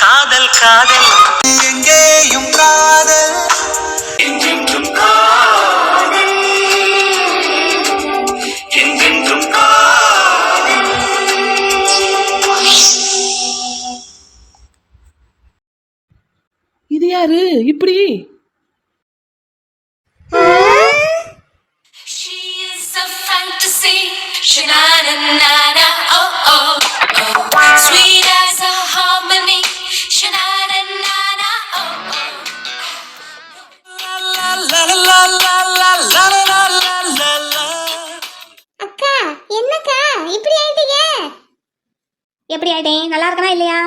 காதல் காதல். எங்கேயும் காதல். என்றென்றும் காதல். என்றென்றும் காதல். இது யாரு? இப்படி. She எப்படி ஆயிட்டேன் நல்லா இருக்கனா இல்லையா?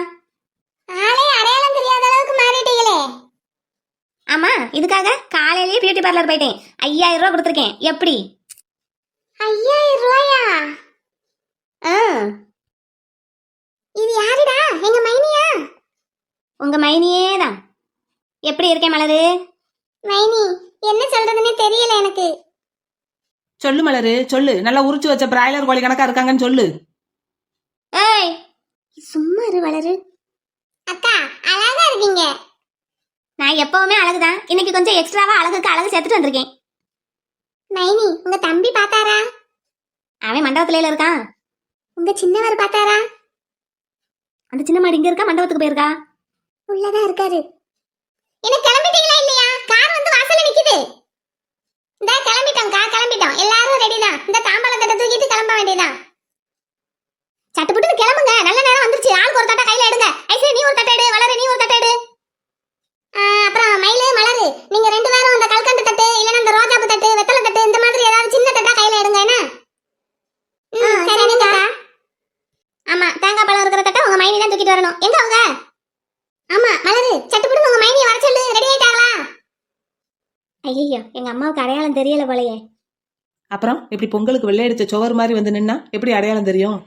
ஆளே அடையாளம் தெரியாத அளவுக்கு மாறிட்டீங்களே. ஆமா இதுக்காக காலையிலேயே பியூட்டி பார்லர் போயிட்டேன். ஐயாயிரம் ரூபா கொடுத்துருக்கேன். எப்படி? ஐயாயிரம் ரூபாயா? ஆ. இது யாருடா? எங்க மைனியா? உங்க மைனியே தான். எப்படி இருக்கேன் மலரு? மைனி என்ன சொல்றதுன்னே தெரியல எனக்கு. சொல்லு மலரு சொல்லு. நல்லா உரிச்சு வச்ச பிராய்லர் கோழி கணக்கா இருக்காங்கன்னு சொல்லு. ஏய் சும்மா இரு வளரு. அக்கா அழகா இருக்கீங்க. நான் எப்பவுமே அழகுதான். இன்னைக்கு கொஞ்சம் எக்ஸ்ட்ராவா அழகுக்கு அழகு சேர்த்துட்டு வந்திருக்கேன். மைனி உங்க தம்பி பார்த்தாரா? அவன் மண்டபத்துல இருக்கான். உங்க சின்னவர் பார்த்தாரா? அந்த சின்ன மாடு இங்க இருக்கா? மண்டபத்துக்கு போயிருக்கா? உள்ளதான் இருக்காரு. என்ன கிளம்பிட்டீங்களா இல்லையா? கார் வந்து வாசல்ல நிக்குது. இந்த கிளம்பிட்டோம்க்கா கிளம்பிட்டோம். எல்லாரும் ரெடி தான். இந்த தாம்பாள தட்டை தூக்கிட்டு கிளம்ப வேண்டியதான் சட்டுப்புட்டு கிளம்புங்க. நல்ல நேரம் வந்துருச்சு. ஆளுக்கு ஒரு தட்டை கையில எடுங்க. ஐசே நீ ஒரு தட்டை எடு. வளரு நீ ஒரு தட்டை எடு. அப்புறம் மயிலு மலரு. நீங்க ரெண்டு பேரும் அந்த கல்கண்டு தட்டு இல்லைன்னா இந்த ரோஜாப்பு தட்டு வெத்தலை தட்டு இந்த மாதிரி ஏதாவது சின்ன தட்டா கையில எடுங்க. என்ன? ம், சரிங்கக்கா ஆமா தேங்காய் பழம் இருக்கிற தட்டை உங்க மைனி தான் தூக்கிட்டு வரணும். எங்க அவங்க? ஆமா மலரு. சட்டுப்புட்டு உங்க மைனியை வர சொல்லு. ரெடி ஆயிட்டாங்களா? ஐயோ எங்க அம்மாவுக்கு அடையாளம் தெரியல போலயே. அப்புறம் இப்படி பொங்கலுக்கு வெள்ளையடிச்ச சுவர் மாதிரி வந்து நின்னா எப்படி அடையாளம் தெரியும்?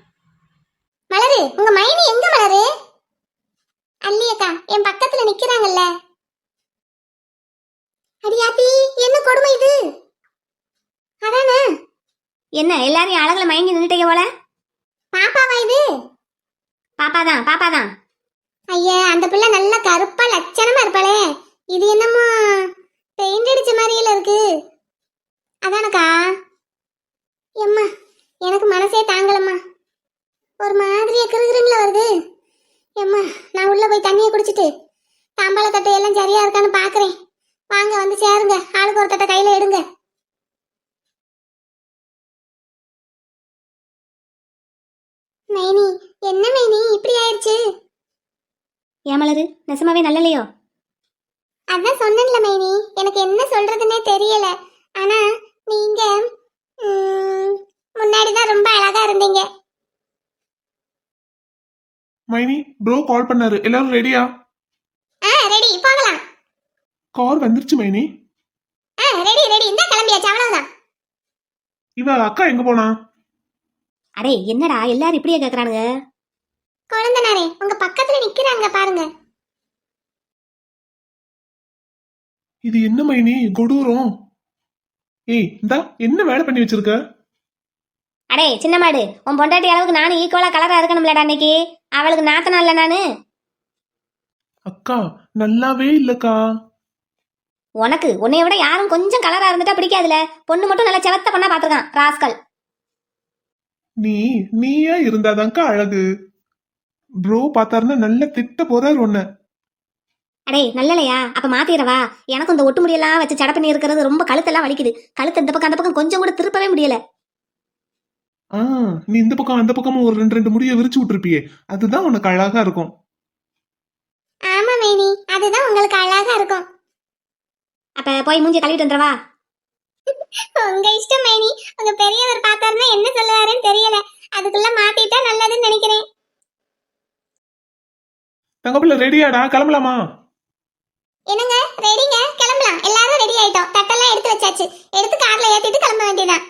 மலரு உங்க மைனி எங்க மலரு? அல்லியக்கா என் பக்கத்துல நிக்கிறாங்கல்ல. அடியாத்தி என்ன கொடுமை இது? அதானே? என்ன எல்லாரையும் அழகுல மயங்கி நின்னுட்டீங்க போல? பாப்பாவா இது? பாப்பா தான் பாப்பா தான் ஐயா அந்த பிள்ளை நல்ல கருப்பா லட்சணமா இருப்பாளே. இது என்னமோ பெயிண்ட் அடிச்ச மாதிரியில இருக்கு. அதானக்கா எம்மா எனக்கு மனசே தாங்கலம்மா ஒரு மாதிரியா கிருகிருங்கள வருது எம்மா நான் உள்ள குடிச்சிட்டு தாம்பாள தட்டை எல்லாம் சரியா இருக்கான்னு பாக்குறேன். வாங்க வந்து சேருங்க. ஆளுக்கு ஒரு தட்டை கையில எடுங்க. மைனி என்ன மைனி இப்படி ஆயிடுச்சு ஏன் மலரு நெசமாவே நல்லலையோ? அதான் சொன்னேன்ல மைனி எனக்கு என்ன சொல்றதுன்னே தெரியல. ஆனா நீங்க முன்னாடி தான் ரொம்ப அழகா இருந்தீங்க. மைனி ப்ரோ கால் பண்ணாரு. எல்லாரும் ரெடியா கார் வந்துருச்சு மைனி ஆ ரெடி ரெடி இந்த கிளம்பியாச்சு. அவ்வளவுதான். இவ அக்கா எங்க போனா? அடே என்னடா? எல்லாரும் இப்படியே கேக்குறானுங்க. குழந்தனாரே உங்க பக்கத்துல நிக்கிறாங்க பாருங்க. இது என்ன மைனி கொடூரம். ஏய் இந்தா என்ன வேலை பண்ணி வச்சிருக்க? அடே சின்ன மாடு உன் பொண்டாட்டி அளவுக்கு நானும் ஈக்குவலா கலரா இருக்கணும்லடா இன்னைக்கு அவளுக்கு நாத்தனா இல்ல நானு. அக்கா நல்லாவே இல்லக்கா. உனக்கு உன்னைய விட யாரும் கொஞ்சம் கலரா இருந்துட்டா பிடிக்காதுல. பொண்ணு மட்டும் நல்லா செவத்த பொண்ணா பாத்துருக்கான் ராஸ்கல். நீ நீயா இருந்தாதான்க்கா அழகு. ப்ரோ பார்த்தாருன்னா நல்ல திட்ட போறாரு உன்ன. அடே நல்லலையா? அப்ப மாத்திரவா? எனக்கு இந்த ஒட்டு முடியெல்லாம் வச்சு சட பண்ணி இருக்கிறது ரொம்ப கழுத்தெல்லாம் வலிக்குது. கழுத்து இந்த பக்கம் அந்த பக்கம் கொஞ்சம் கூட திருப்பவே முடியல. ஆ நீ இந்த பக்கம் அந்த பக்கமும் ஒரு ரெண்டு ரெண்டு முடிய விரிச்சு விட்டுருப்பியே. அதுதான் உனக்கு அழகா இருக்கும். ஆமா மைனி அதுதான் உங்களுக்கு அழகா இருக்கும். அப்ப போய் மூஞ்சி கழுவிட்டு வந்துடவா? உங்க இஷ்டம் மைனி. உங்க பெரியவர் பார்த்தாருன்னா என்ன சொல்லுவாருன்னு தெரியல. அதுக்குள்ள மாத்திட்டா நல்லதுன்னு நினைக்கிறேன். தங்கப்பிள்ள ரெடியாடா கிளம்பலாமா? என்னங்க? ரெடிங்க கிளம்பலாம். எல்லாரும் ரெடி ஆயிட்டோம். தட்டெல்லாம் எடுத்து வச்சாச்சு. எடுத்து கார்ல ஏத்திட்டு கிளம்ப வேண்டியதான்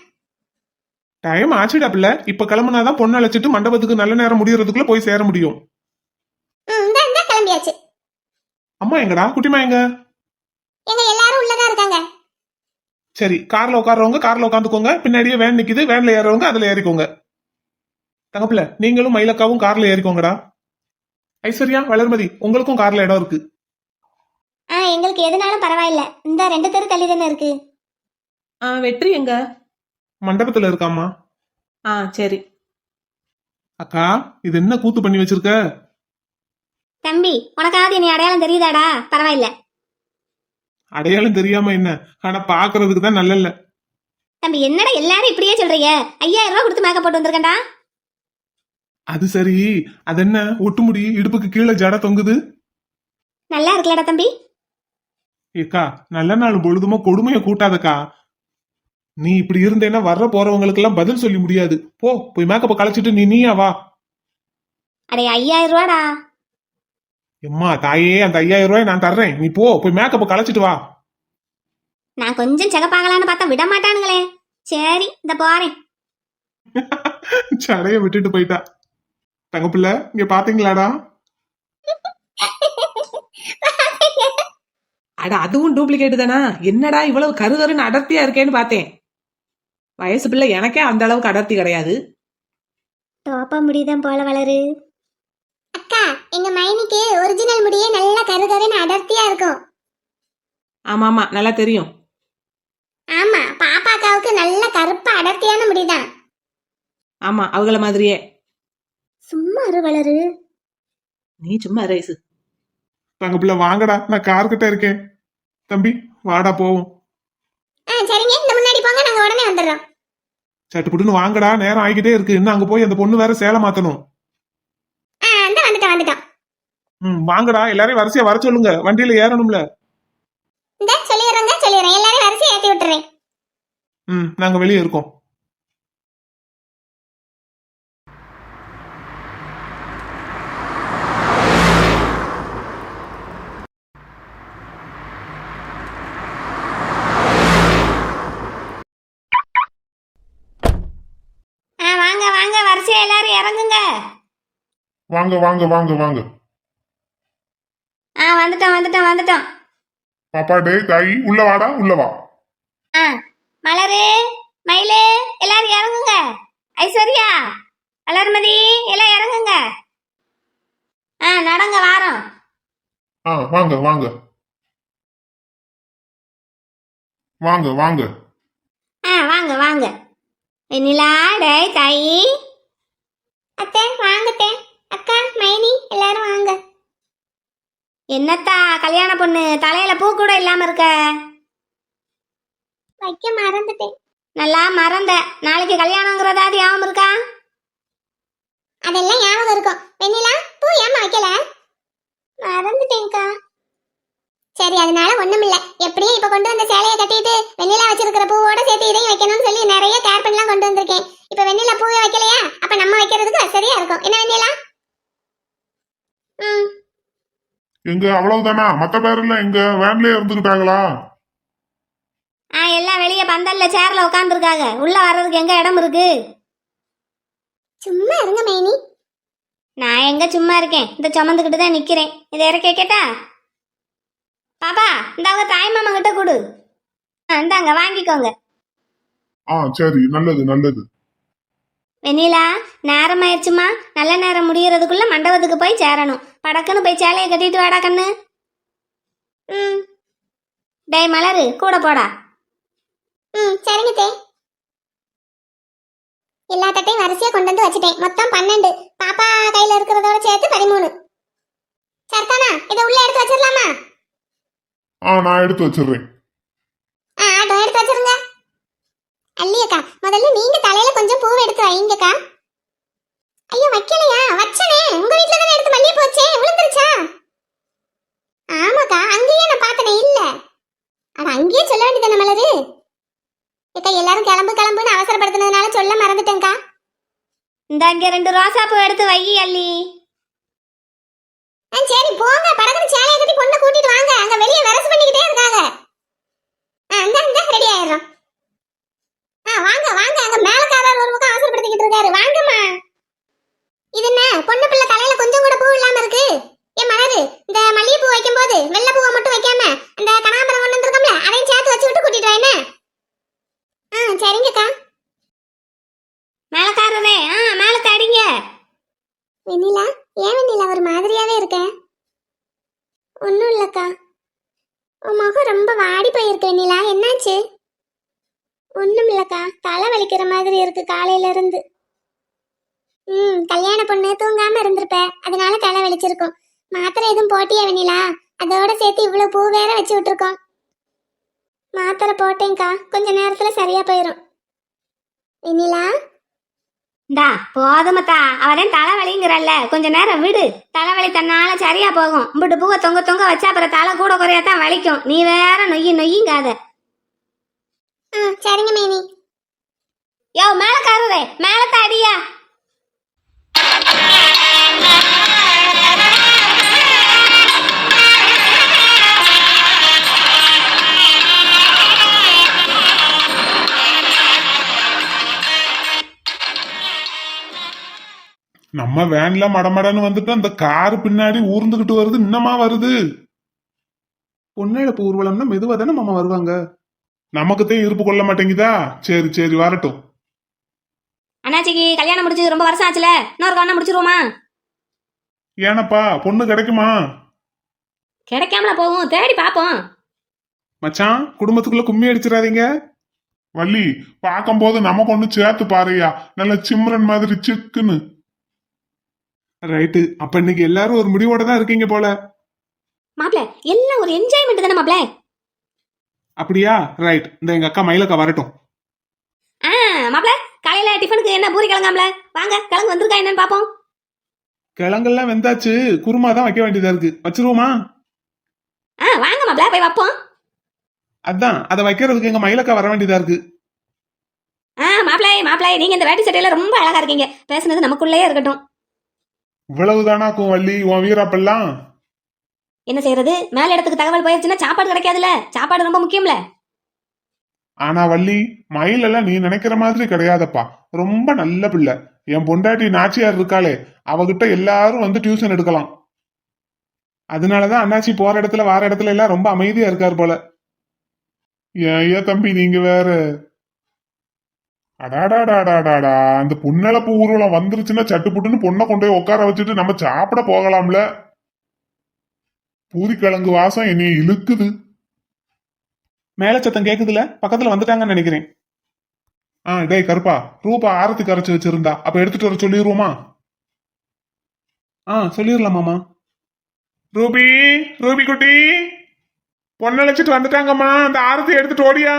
டைம் ஆச்சுடா பிள்ளை. இப்ப கிளம்புனாதான் பொண்ணு அழைச்சிட்டு மண்டபத்துக்கு நல்ல நேரம் முடியறதுக்குள்ள போய் சேர முடியும். ம் இந்த இந்த கிளம்பியாச்சு. அம்மா எங்கடா? குட்டிமா எங்க? எங்க எல்லாரும் உள்ளதா இருக்காங்க? சரி கார்ல உட்கார்றவங்க கார்ல உட்காந்துக்கோங்க. பின்னாடியே வேன் நிக்குது வேன்ல ஏறவங்க அதுல ஏறிக்கோங்க. தங்கப்பிள்ள நீங்களும் மயிலக்காவும் கார்ல ஏறிக்கோங்கடா. ஐஸ்வர்யா வளர்மதி உங்களுக்கும் கார்ல இடம் இருக்கு. ஆ எங்களுக்கு எதுனாலும் பரவாயில்ல. இந்த ரெண்டு தெரு தள்ளி தானே இருக்கு? ஆ வெற்றி எங்க? மண்டபத்துல இருக்காம்மா. ஆ சரி. அக்கா இது என்ன கூத்து பண்ணி வச்சிருக்க? தம்பி உனக்காவது நீ அடையாளம் தெரியுதாடா? பரவாயில்ல. அடையாளம் தெரியாம என்ன? ஆனா பாக்குறதுக்கு தான் நல்ல தம்பி என்னடா எல்லாரும் இப்படியே சொல்றீங்க? ஐயாயிரம் ரூபாய் கொடுத்து மேக்கப் போட்டு வந்திருக்கேன்டா. அது சரி. அது என்ன? ஒட்டுமுடி இடுப்புக்கு கீழே ஜட தொங்குது. நல்லா இருக்குல்லடா தம்பி. ஏக்கா நல்ல நாள் பொழுதுமா கொடுமைய கூட்டாதக்கா. நீ இப்படி இருந்தேன்னா வர்ற போறவங்களுக்கு எல்லாம் பதில் சொல்லி முடியாது. போ போய் மேக்கப்ப களைச்சிட்டு நீ நீயா வா. அடே ஐயாயிரம் ரூபாடா. எம்மா தாயே அந்த ஐயாயிரம் ரூபாய் நான் தர்றேன். நீ போ போய் மேக்கப்ப களைச்சிட்டு வா. நான் கொஞ்சம் செகப்பாகலான்னு பார்த்தா விட மாட்டானுங்களே. சரி இந்த போறேன். சடைய விட்டுட்டு போயிட்டா. தங்கப்பிள்ள இங்க பாத்தீங்களாடா? அட அதுவும் டூப்ளிகேட் தானா? என்னடா இவ்வளவு கருகருன்னு அடர்த்தியா இருக்கேன்னு பார்த்தேன். வயசு பிள்ளை எனக்கே அந்த அளவுக்கு அடர்த்தி கிடையாது. தோப்ப முடியுதான் போல வளரு. அக்கா எங்க மைனிக்கு ஒரிஜினல் முடியே நல்லா கருகருன்னு அடர்த்தியா இருக்கும். ஆமா ஆமா நல்லா தெரியும். ஆமா பாப்பாக்காவுக்கு நல்ல கருப்பா அடர்த்தியான முடிதான். ஆமா அவங்கள மாதிரியே. சும்மா இரு வளரு. நீ சும்மா ரைசு தங்கப்பிள்ள வாங்கடா நான் கார் கிட்ட இருக்கேன். தம்பி வாடா போவோம். ஆ சரிங்க இந்த முன்னாடி போங்க நாங்க உடனே வந்துடுறோம். சட்டுப்புட்டுன்னு வாங்கடா நேரம் ஆகிக்கிட்டே இருக்கு. இன்னும் அங்க போய் அந்த பொண்ணு வேற சேலை மாத்தணும் ஆ இந்த வந்துட்டோம் வந்துட்டோம் ம் வாங்கடா. எல்லாரையும் வரிசையா வர சொல்லுங்க. வண்டியில ஏறணும்ல. இந்த சொல்லிடுறேங்க சொல்லிடுறேன். எல்லாரும் வரிசை ஏத்தி விட்டுறேன். ம் நாங்க வெளியே இருக்கோம். ஆ வாங்க வாங்க. வரிசையா எல்லாரும் இறங்குங்க. வாங்க வாங்க வாங்க வாங்க. வந்துட்டோம் வந்துட்டோம் வந்துட்டோம். பாப்பா டேய் தாயி உள்ள வாடா உள்ள வா. ஆ மலரு மயிலு எல்லாரும் இறங்குங்க. ஐஸ்வர்யா வளர்மதி எல்லாம் இறங்குங்க. ஆ நடங்க வாரோம். ஆ வாங்க வாங்க. வாங்க வாங்க. ஆ வாங்க வாங்க. வெண்ணிலா டேய் தாயி. அத்தை வாங்கத்தே அக்கா மைனி எல்லாரும் வாங்க. என்னத்தா கல்யாண பொண்ணு? தலையில பூ கூட இல்லாம இருக்க. வைக்க மறந்துட்டேன். நல்லா மறந்த. நாளைக்கு கல்யாணங்கிறதாவது ஞாபகம் இருக்கா? அதெல்லாம் ஞாபகம் இருக்கும். வெண்ணிலா பூ ஏமா வைக்கல? மறந்துட்டேன்க்கா. சரி அதனால ஒண்ணுமில்ல. எப்படியும் இப்ப கொண்டு வந்த சேலையை கட்டிட்டு வெண்ணிலா வச்சிருக்கிற பூவோட சேர்த்து இதையும் வைக்கணும்னு சொல்லி நிறைய கேர் பண்ணலாம் கொண்டு வந்திருக்கேன். இப்ப வெண்ணிலா பூவை வைக்கலையா? அப்ப நம்ம வைக்கிறதுக்கு வசதியா இருக்கும். என்ன வெண்ணிலா? ம். எங்க அவ்வளவுதானா? மத்த பேரெல்லாம் எங்க? வேன்லயே இருந்துகிட்டாங்களா ஆ எல்லாம் வெளியே பந்தல்ல சேர்ல உட்காந்துருக்காங்க உள்ள வர்றதுக்கு எங்க இடம் இருக்கு? சும்மா இருங்க மைனி. நான் எங்க சும்மா இருக்கேன்? இந்த சுமந்துக்கிட்டு தான் நிக்கிறேன். இதை இறக்க கேட்டா பாப்பா இந்த அவங்க தாய் மாமா கிட்ட கொடு. ஆ, இந்தாங்க வாங்கிக்கோங்க. ஆ சரி நல்லது நல்லது. வெண்ணிலா நேரம் ஆயிடுச்சுமா நல்ல நேரம் முடியறதுக்குள்ள மண்டபத்துக்கு போய் சேரணும். படக்குன்னு போய் சேலையை கட்டிட்டு வாடா கண்ணு. ம். டேய் மலரு கூட போடா. ம் சரிங்க தே. எல்லா தட்டையும் வரிசையா கொண்டு வந்து வச்சுட்டேன். மொத்தம் பன்னெண்டு. பாப்பா கையில இருக்கிறதோட சேர்த்து பதிமூணு. சரிதானா இதை உள்ள எடுத்து வச்சிடலாமா? ஆ நான் எடுத்து வச்சிடுறேன். ஆ ஆட்டோ எடுத்து வச்சிருங்க. அல்லியக்கா முதல்ல நீங்க தலையில கொஞ்சம் பூ எடுத்து வைங்கக்கா ஐயோ வைக்கலையா? வச்சனே. உங்க வீட்ல தானே எடுத்து மல்லிகை போச்சே விழுந்துருச்சா? ஆமாக்கா அங்கேயே நான் பார்த்தனே இல்ல. அட அங்கேயே சொல்ல வேண்டியதானே மலரு? ஏக்கா எல்லாரும் கிளம்பு கிளம்புன்னு அவசரப்படுத்தினதுனால சொல்ல மறந்துட்டேன்க்கா. இந்த இங்க ரெண்டு ரோசா பூ எடுத்து வை அள்ளி ஆ சரி போங்க. படகுன்னு சேலையை கட்டி பொண்ணை கூட்டிட்டு வாங்க. அங்க வெளியே வரசு பண்ணிக்கிட்டே இருக்காங்க. ஆ இந்த ரெடி ஆயிடுறோம். வாங்க வாங்க. அங்க மேலக்காரர் ஒரு பக்கம் அவசரப்படுத்திக்கிட்டு இருக்காரு. வாங்கம்மா. இது என்ன? பொண்ணு பிள்ளை தலையில கொஞ்சம் கூட பூ இல்லாம இருக்கு. ஏ மலரு இந்த மல்லிகை பூ வைக்கும் போது வெள்ளை பூவை மட்டும் வைக்காம இந்த கனகாம்பரம் கொண்டு வந்திருக்கோம்ல அதையும் சேர்த்து வச்சு விட்டு கூட்டிட்டு ஆ சரிங்கக்கா. மேலக்காரரே ஆ மேல தடிங்க. வெண்ணிலா ஏன் வெண்ணிலா ஒரு மாதிரியாவே இருக்க? ஒன்றும் இல்லைக்கா. உன் முகம் ரொம்ப வாடி போயிருக்கு வெண்ணிலா. என்னாச்சு? ஒன்றும் இல்லைக்கா தலை வலிக்கிற மாதிரி இருக்கு காலையில இருந்து ம் கல்யாண பொண்ணு தூங்காம இருந்திருப்ப. அதனால தலை வலிச்சிருக்கும். மாத்திரை எதுவும் போட்டியா வெண்ணிலா? அதோட சேர்த்து இவ்வளோ பூ வேற வச்சு விட்டுருக்கோம். மாத்திரை போட்டேங்க்கா கொஞ்ச நேரத்துல சரியா போயிடும் வெண்ணிலா? இந்தா போதுமத்தா. அவதான் தலைவலிங்கிறல்ல கொஞ்ச நேரம் விடு. தலைவலி தன்னால சரியா போகும். இம்பிட்டு பூவை தொங்க தொங்க வச்சா அப்புறம் தலை கூட குறையாதான் வலிக்கும். நீ வேற நொய்யி நொய்யுங்காத. சரிங்க மேனி. யோ மேல கருவே மேல அடியா நம்ம வேன்ல மடமடன்னு வந்துட்டு அந்த கார் பின்னாடி ஊர்ந்துகிட்டு வருது இன்னமா வருது. பொன்னழப்பு ஊர்வலம்னா மெதுவா தானே மாமா வருவாங்க? நமக்குத்தான் இருப்பு கொள்ள மாட்டேங்குதா? சரி சரி வரட்டும். அண்ணாச்சிக்கு கல்யாணம் முடிச்சு ரொம்ப வருஷம் ஆச்சுல. இன்னொரு கவனம் முடிச்சிருவோமா? ஏனப்பா பொண்ணு கிடைக்குமா? கிடைக்காமல போகும் தேடி பாப்போம் மச்சான் குடும்பத்துக்குள்ள கும்மி அடிச்சிடாதீங்க. வள்ளி பார்க்கும்போது நமக்கு ஒண்ணு சேர்த்து பாருயா நல்ல சிம்ரன் மாதிரி சிக்குன்னு. ரைட்டு அப்ப இன்னைக்கு எல்லாரும் ஒரு முடிவோட தான் இருக்கீங்க போல. மாப்ள எல்லாம் ஒரு என்ஜாய்மெண்ட் தானே மாப்ள அப்படியா? ரைட் இந்த எங்க அக்கா மயிலக்கா வரட்டும். ஆ மாப்ள காலையில டிஃபனுக்கு என்ன பூரி கிழங்காம்ல வாங்க கிழங்கு வந்திருக்கா என்னன்னு பாப்போம். கிழங்கெல்லாம் வெந்தாச்சு. குருமா தான் வைக்க வேண்டியதா இருக்கு. வச்சிருவோமா? ஆ வாங்க மாப்ள போய் வைப்போம். அதான் அதை வைக்கிறதுக்கு எங்க மயிலக்கா வர வேண்டியதா இருக்கு. ஆ மாப்ள மாப்ள நீங்க இந்த வேட்டி சட்டையில ரொம்ப அழகா இருக்கீங்க. பேசுனது நமக்குள்ளேயே இருக்கட்டும். இவ்வளவுதானாக்கும் வள்ளி உன் வீராப்பெல்லாம்? என்ன செய்யறது? மேல இடத்துக்கு தகவல் போயிருச்சுன்னா சாப்பாடு கிடைக்காதுல சாப்பாடு ரொம்ப முக்கியம்ல? ஆனா வள்ளி மயில் எல்லாம் நீ நினைக்கிற மாதிரி கிடையாதப்பா. ரொம்ப நல்ல பிள்ளை. என் பொண்டாட்டி நாச்சியார் இருக்காளே அவகிட்ட எல்லாரும் வந்து டியூஷன் எடுக்கலாம். அதனாலதான் அண்ணாச்சி போற இடத்துல வார இடத்துல எல்லாம் ரொம்ப அமைதியா இருக்கார் போல. ஏன் தம்பி நீங்க வேற? அடாடாடாடாடாடா அந்த புன்னளப்பு ஊர்வலம் வந்துருச்சுன்னா சட்டு புட்டுன்னு பொண்ணை கொண்டு போய் உட்கார வச்சுட்டு நம்ம சாப்பிட போகலாம்ல? பூரிக்கிழங்கு வாசம் என்னைய இழுக்குது. மேல சத்தம் கேக்குதுல பக்கத்துல வந்துட்டாங்கன்னு நினைக்கிறேன். ஆ டேய் கருப்பா ரூபா ஆரத்தி கரைச்சு வச்சிருந்தா. அப்ப எடுத்துட்டு வர சொல்லிடுவோமா ஆ சொல்லிடலாம் மாமா. ரூபி ரூபி குட்டி. பொண்ணழைச்சிட்டு வந்துட்டாங்கம்மா. அந்த ஆரத்தி எடுத்துட்டு ஓடியா?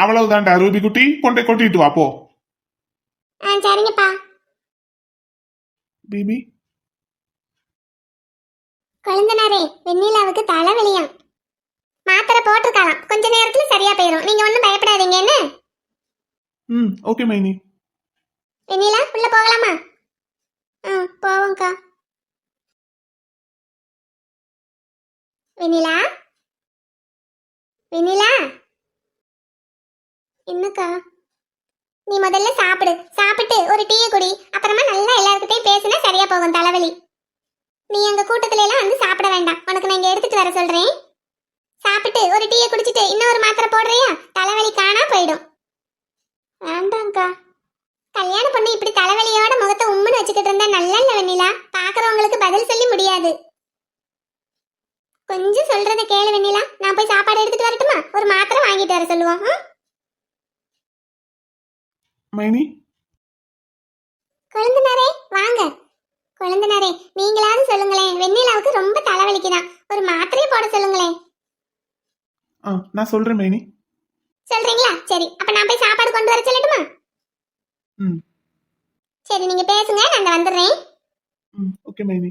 அவ்வளவுதான்டா ரூபி குட்டி கொண்டே கொட்டிட்டு வா போ. ஆ சரிங்கப்பா. பிபி கொழுந்தனாரே வெண்ணிலாவுக்கு தலைவலியாம். மாத்திரை போட்டிருக்கலாம் கொஞ்ச நேரத்துல சரியா போயிடும் நீங்க ஒன்றும் பயப்படாதீங்க என்ன? ம் ஓகே மைனி. வெண்ணிலா உள்ள போகலாமா? ஆ போவோம்க்கா. வெண்ணிலா? வெண்ணிலா? என்னக்கா? நீ முதல்ல சாப்பிடு. சாப்பிட்டு ஒரு டீயை குடி. அப்புறமா நல்லா எல்லாருக்கிட்டையும் பேசினா சரியா போகும் தலைவலி. நீ எங்க கூட்டத்துல எல்லாம் வந்து சாப்பிட வேண்டாம். உனக்கு நான் இங்க எடுத்துட்டு வர சொல்றேன். சாப்பிட்டு ஒரு டீயை குடிச்சிட்டு இன்னொரு மாத்திரை போடுறியா? தலைவலி காணா போயிடும். வேண்டாம்க்கா. கல்யாண பொண்ணு இப்படி தலைவலியோட முகத்தை உம்முன்னு வச்சுக்கிட்டு இருந்தா நல்லா இல்ல வெண்ணிலா. பாக்குறவங்களுக்கு பதில் சொல்லி முடியாது. கொஞ்சம் சொல்றத கேளு வெண்ணிலா. நான் போய் சாப்பாடு எடுத்துட்டு வரட்டுமா? ஒரு மாத்திரை வாங்கிட்டு வர சொல்லுவோம் ம்? மைனி? கொழுந்தனாரே வாங்க. கொழுந்தனாரே நீங்களாவது சொல்லுங்களேன். வெண்ணிலாவுக்கு ரொம்ப தலைவலிக்குதான். ஒரு மாத்திரையை போட சொல்லுங்களேன். ஆ நான் சொல்றேன் மைனி. சொல்றீங்களா? சரி அப்ப நான் போய் சாப்பாடு கொண்டு வர சொல்லட்டுமா? ம். சரி நீங்க பேசுங்க நான் வந்துடுறேன். ம் ஓகே மைனி.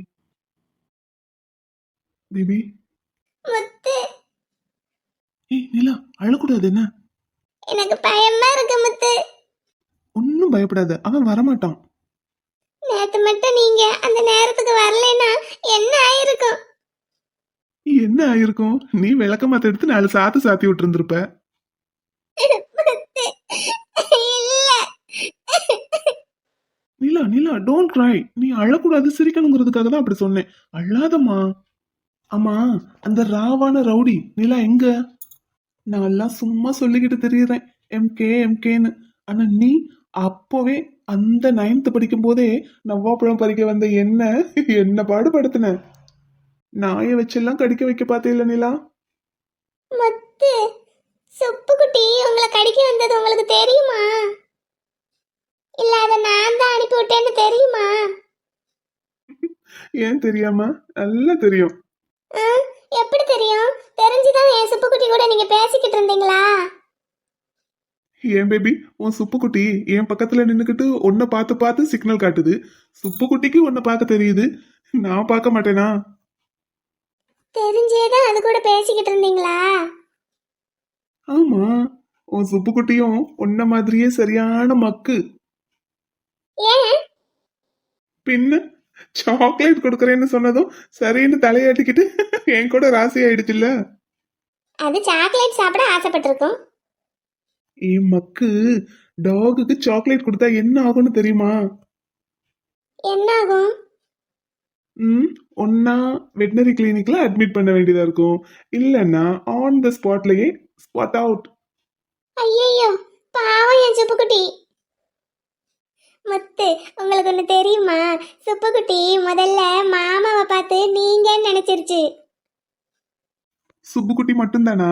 பிபி. முத்து. ஏய் நிலா அழக்கூடாது என்ன? எனக்கு பயமா இருக்கு முத்து. ஒன்னும் பயப்படாத. அவன் வரமாட்டான். நேத்து மட்டும் நீங்க அந்த நேரத்துக்கு வரலைன்னா என்ன ஆயிருக்கும்? என்ன ஆயிருக்கும்? நீ விளக்கமாத்த எடுத்து நாலு சாத்து சாத்தி விட்டு இருந்திருப்ப முத்து இல்ல. Nila don't cry. நீ அழக்கூடாது சிரிக்கணுங்கிறதுக்காக தான் அப்படி சொன்னேன். அழாதம்மா. ஆமா அந்த ராவான ரவுடி நிலா எங்க? நான் எல்லாம் சும்மா சொல்லிக்கிட்டு தெரியறேன். எம்கே எம்கேன்னு ஆனா நீ அப்போவே அந்த நைன்த் படிக்கும் போதே நவ்வாப்பழம் பறிக்க வந்த என்ன? என்ன பாடுபடுத்தின? நாயை வச்செல்லாம் கடிக்க வைக்க பார்த்தே நிலா? முத்து சுப்புக்குட்டி உங்களை கடிக்க வந்தது உங்களுக்கு தெரியுமா? இல்ல அதை நான் தான் அனுப்பி விட்டேன்னு தெரியுமா? ஏன் தெரியாம? நல்லா தெரியும். எப்படி தெரியும்? தெரிஞ்சுதான் என் சுப்புக்குட்டி கூட நீங்க பேசிக்கிட்டு இருந்தீங்களா? ஏன் பேபி உன் சுப்புக்குட்டி என் பக்கத்துல நின்னுக்கிட்டு உன்னை பார்த்து பார்த்து சிக்னல் காட்டுது. சுப்புக்குட்டிக்கு உன்னை பார்க்க தெரியுது. நான் பார்க்க மாட்டேனா? தெரிஞ்சேதான் அது கூட பேசிக்கிட்டு இருந்தீங்களா? ஆமா. உன் சுப்புக்குட்டியும் உன்ன மாதிரியே சரியான மக்கு. பின்ன சாக்லேட் கொடுக்கறேன்னு சொன்னதும் சரின்னு தலையாட்டிக்கிட்டு என் கூட ராசி ஆயிடுச்சுல்ல? அது சாக்லேட் சாப்பிட ஆசைப்பட்டிருக்கும். என் மக்கு டாகுக்கு சாக்லேட் கொடுத்தா என்ன ஆகும்னு தெரியுமா? என்ன ஆகும் ம் ஒன்னா வெட்டினரி கிளினிக்ல அட்மிட் பண்ண வேண்டியதா இருக்கும். இல்லைன்னா ஆன் த ஸ்பாட்லயே ஸ்பாட் அவுட் ஐயையோ பாவம் என் சுப்புக்குட்டி. முத்து உங்களுக்கு ஒன்று தெரியுமா? சுப்புக்குட்டி முதல்ல மாமாவை பார்த்து நீங்கன்னு நினைச்சிருச்சு. சுப்புக்குட்டி மட்டும்தானா?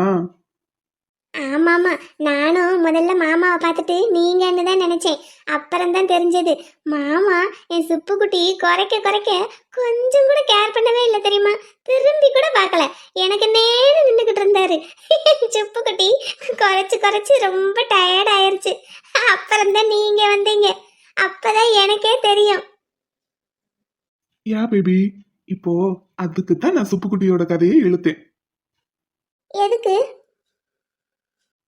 ஆமாமா நானும் முதல்ல மாமாவை பார்த்துட்டு நீங்கன்னு தான் நினைச்சேன். அப்புறம் தான் தெரிஞ்சது. மாமா என் சுப்புக்குட்டி குறைக்க குறைக்க கொஞ்சம் கூட கேர் பண்ணவே இல்லை தெரியுமா? திரும்பி கூட பார்க்கல. எனக்கு நேரம் நின்றுக்கிட்டு இருந்தாரு. சுப்புக்குட்டி குறைச்சு குறைச்சு ரொம்ப டயர்ட் ஆயிருச்சு. அப்புறம் தான் நீங்க வந்தீங்க. அப்பதான் எனக்கே தெரியும். யா பேபி இப்போ அதுக்கு தான் நான் சுப்புக்குட்டியோட கதையை இழுத்தேன். எதுக்கு?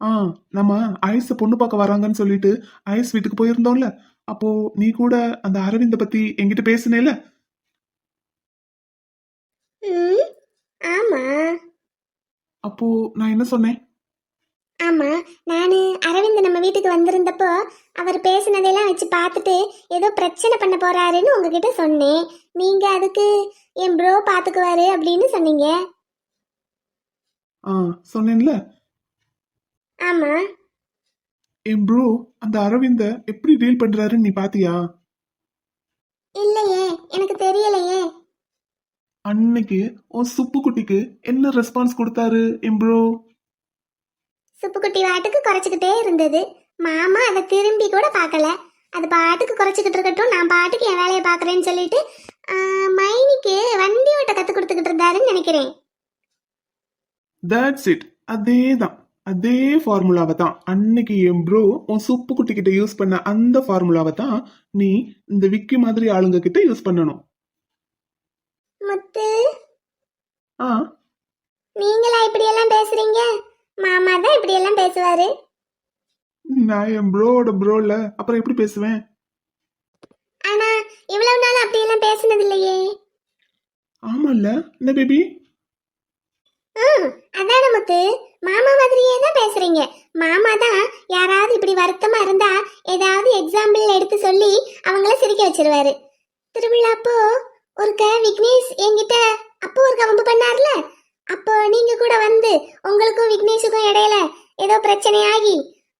ஆ நம்ம ஐஸ் பொண்ணு பார்க்க வராங்கன்னு சொல்லிட்டு ஐஸ் வீட்டுக்கு போயிருந்தோம்ல. அப்போ நீ கூட அந்த அரவிந்த பத்தி என்கிட்ட பேசுனேல? ஆமா. அப்போ நான் என்ன சொன்னேன்? ஆமா நான் அரவிந்த் நம்ம வீட்டுக்கு வந்திருந்தப்போ அவர் பேசினதெல்லாம் வச்சு பார்த்துட்டு ஏதோ பிரச்சனை பண்ண போறாருன்னு உங்ககிட்ட சொன்னேன். நீங்க அதுக்கு என் ப்ரோ பாத்துக்குவாரு அப்படின்னு சொன்னீங்க. ஆ சொன்னேன்ல? ஆமா. என் ப்ரோ அந்த அரவிந்த எப்படி டீல் பண்றாருன்னு நீ பாத்தியா? இல்லையே எனக்கு தெரியலையே. அன்னைக்கு உன் சுப்புக்குட்டிக்கு என்ன ரெஸ்பான்ஸ் கொடுத்தாரு என் ப்ரோ சுப்புக்குட்டி வாட்டுக்கு குறைச்சிக்கிட்டே இருந்தது. மாமா அதை திரும்பி கூட பார்க்கல. அது பாட்டுக்கு குறைச்சிக்கிட்டு இருக்கட்டும் நான் பாட்டுக்கு என் வேலையை பார்க்குறேன்னு சொல்லிட்டு ஆ, மைனிக்கு வண்டி ஓட்ட கற்றுக் கொடுத்துக்கிட்டு இருந்தாருன்னு நினைக்கிறேன். தட்ஸ் இட் அதே தான் அதே ஃபார்முலாவை தான். அன்னைக்கு என் ப்ரோ உன் சுப்பு குட்டி கிட்ட யூஸ் பண்ண அந்த ஃபார்முலாவை தான் நீ இந்த விக்கி மாதிரி ஆளுங்க கிட்ட யூஸ் பண்ணணும். முத்து? ஆ? நீங்களா இப்படியெல்லாம் பேசுறீங்க? மாமா தான் இப்படியெல்லாம் பேசுவாரு. நான் என் ப்ரோவோட ப்ரோல அப்புறம் எப்படி பேசுவேன்? ஆனா இவ்வளவு நாள் அப்படியெல்லாம் பேசுனது இல்லையே. ஆமால்ல. என்ன பேபி ம் அதான முத்து. மாமா மாதிரியே தான் பேசுறீங்க. மாமா தான் யாராவது இப்படி வருத்தமா இருந்தா ஏதாவது எக்ஸாம்பிள் எடுத்து சொல்லி அவங்கள சிரிக்க வச்சிருவாரு. திருவிழா அப்போ ஒருக்க விக்னேஷ் என்கிட்ட அப்போ ஒரு கவம்பு பண்ணார்ல? அப்போ நீங்க கூட வந்து உங்களுக்கும் விக்னேஷுக்கும் இடையில ஏதோ பிரச்சனை ஆகி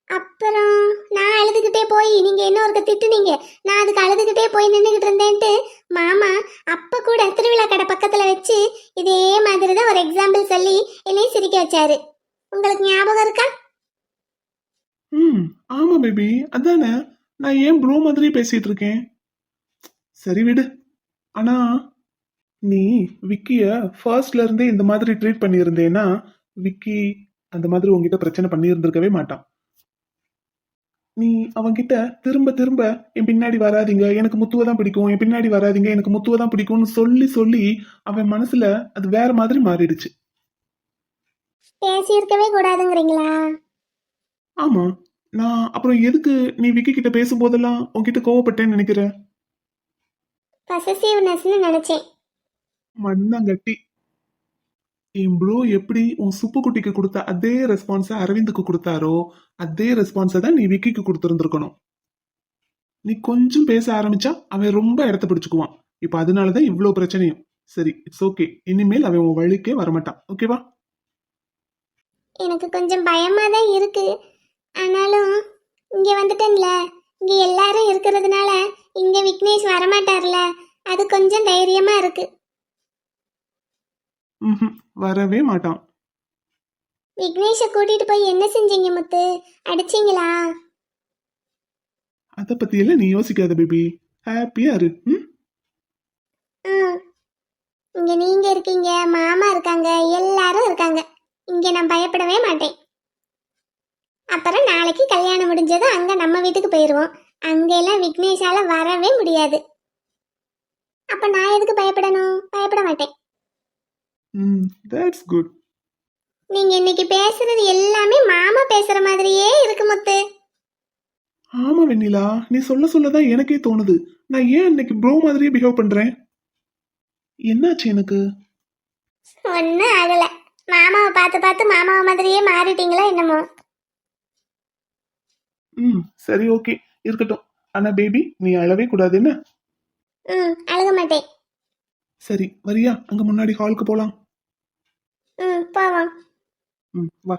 அப்புறம் நான் அழுதுகிட்டே போய் நீங்க என்ன ஒருக்க திட்டுனீங்க. நான் அதுக்கு அழுதுகிட்டே போய் நின்றுகிட்டு இருந்தேன்ட்டு மாமா அப்ப கூட திருவிழா கடை பக்கத்துல வச்சு இதே மாதிரி தான் ஒரு எக்ஸாம்பிள் சொல்லி என்னையும் சிரிக்க வச்சாரு. உங்களுக்கு ஞாபகம் இருக்கா? ம் ஆமா பேபி அதானே. நான் ஏன் ப்ரோ மாதிரி பேசிட்டு இருக்கேன்? சரி விடு. ஆனா நீ விக்கிய ஃபர்ஸ்ட்ல இருந்தே இந்த மாதிரி ட்ரீட் பண்ணியிருந்தேன்னா விக்கி அந்த மாதிரி உன்கிட்ட பிரச்சனை பண்ணியிருந்திருக்கவே மாட்டான். நீ அவன்கிட்ட திரும்ப திரும்ப என் பின்னாடி வராதீங்க எனக்கு முத்துவை தான் பிடிக்கும் என் பின்னாடி வராதீங்க எனக்கு முத்துவை தான் பிடிக்கும்னு சொல்லி சொல்லி அவன் மனசுல அது வேற மாதிரி மாறிடுச்சு. பேசியிருக்கவே கூடாதுங்கிறீங்களா? ஆமா. நான் அப்புறம் எதுக்கு நீ விக்கி கிட்ட பேசும்போதெல்லாம் உன்கிட்ட கோவப்பட்டேன்னு நினைக்கிற? பசசிவ்னஸ்னு நினைச்சேன். மண்ணங்கட்டி. என் ப்ரோ எப்படி உன் சுப்புக்குட்டிக்கு கொடுத்த அதே ரெஸ்பான்ஸை அரவிந்துக்கு கொடுத்தாரோ அதே ரெஸ்பான்ஸை தான் நீ விக்கிக்கு கொடுத்துருந்துருக்கணும். நீ கொஞ்சம் பேச ஆரம்பிச்சா அவன் ரொம்ப இடத்த பிடிச்சுக்குவான். இப்ப அதனாலதான் இவ்வளவு பிரச்சனையும். சரி இட்ஸ் ஓகே இனிமேல் அவன் உன் வழிக்கே வரமாட்டான். ஓகேவா எனக்கு கொஞ்சம் பயமா தான் இருக்கு. ஆனாலும் இங்க வந்துட்டேன்ல. இங்க எல்லாரும் இருக்கிறதுனால இங்க விக்னேஷ் வரமாட்டார்ல. அது கொஞ்சம் தைரியமா இருக்கு. ம்ஹும், வரவே மாட்டான். விக்னேஷை கூட்டிட்டு போய் என்ன செஞ்சீங்க முத்து? அடிச்சீங்களா? அத பத்தி எல்லாம் நீ யோசிக்காத பேபி. ஹாப்பியா இரு ம்? ம் இங்க நீங்க இருக்கீங்க மாமா இருக்காங்க எல்லாரும் இருக்காங்க. இங்க நான் பயப்படவே மாட்டேன். அப்புறம் நாளைக்கு கல்யாணம் முடிஞ்சதும் அங்க நம்ம வீட்டுக்கு போயிடுவோம் அங்க எல்லாம் விக்னேஷால வரவே முடியாது. அப்ப நான் எதுக்கு பயப்படணும்? பயப்பட மாட்டேன். ம் தட்ஸ் குட் நீங்க இன்னைக்கு பேசுறது எல்லாமே மாமா பேசுற மாதிரியே இருக்கு முத்து. ஆமா வெண்ணிலா. நீ சொல்ல சொல்லதான் எனக்கே தோணுது. நான் ஏன் இன்னைக்கு ப்ரோ மாதிரியே பிஹேவ் பண்றேன்? என்னாச்சு எனக்கு? ஒன்னும் ஆகல. மாமாவை பார்த்து பார்த்து மாமாவை மாதிரியே மாறிட்டீங்களா என்னமோ? ம் சரி ஓகே. இருக்கட்டும். ஆனா பேபி நீ அழவே கூடாது என்ன? ம் அழுக மாட்டேன். சரி வரியா? அங்க முன்னாடி ஹாலுக்கு போலாம். ம் போவோம். ம் வா.